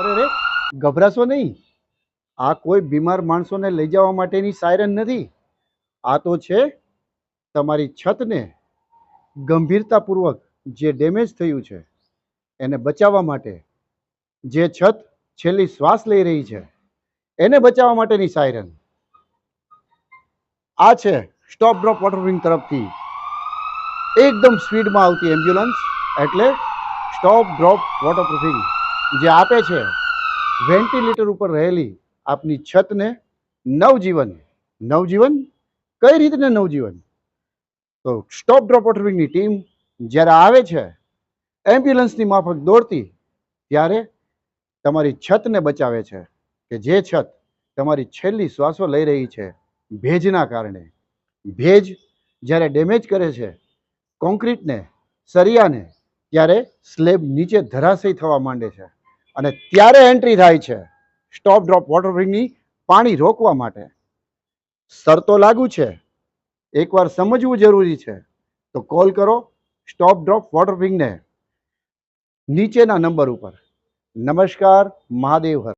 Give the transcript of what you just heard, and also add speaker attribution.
Speaker 1: અરે ગભરાશો નહીં. આ કોઈ બીમાર માણસોને લઈ જવા માટેની સાયરન નથી. આ તો છે તમારી છતને ગંભીરતાપૂર્વક જે ડેમેજ થયું છે, એને બચાવવા માટે. જે છત છેલ્લી શ્વાસ લઈ રહી છે, એને બચાવવા માટેની સાયરન આ છે સ્ટોપ ડ્રોપ વોટરવિંગ તરફથી એકદમ સ્પીડમાં આવતી એમ્બ્યુલન્સ એટલે સ્ટોપ ડ્રોપ વોટરપ્રૂફિંગ જે આપે છે, વેન્ટિલેટર ઉપર રહેલી આપની છતને નવજીવન. નવજીવન? કઈ રીતને નવજીવન? તો સ્ટોપ ડ્રોપ વોટરવિંગની ટીમ જ્યારે આવે છે, એમ્બ્યુલન્સની માફક દોડતી, ત્યારે તમારી છતને બચાવે છે કે જે છત તમારી છેલ્લી શ્વાસો લઈ રહી છે ભેજના કારણે. ભેજ જ્યારે ડેમેજ કરે છે કોન્ક્રીટને સરિયાને ત્યારે સ્લેબ નીચે ધરાશયી થવા માંડે છે. અને ત્યારે એન્ટ્રી થાય છે. સ્ટોપ ડ્રોપ વોટરવિંગની પાણી રોકવા માટે. શરતો લાગુ છે. એકવાર સમજવું જરૂરી છે. તો કોલ કરો સ્ટોપ ડ્રોપ વોટરવિંગને નીચેના નંબર ઉપર. નમસ્કાર, મહાદેવ હર.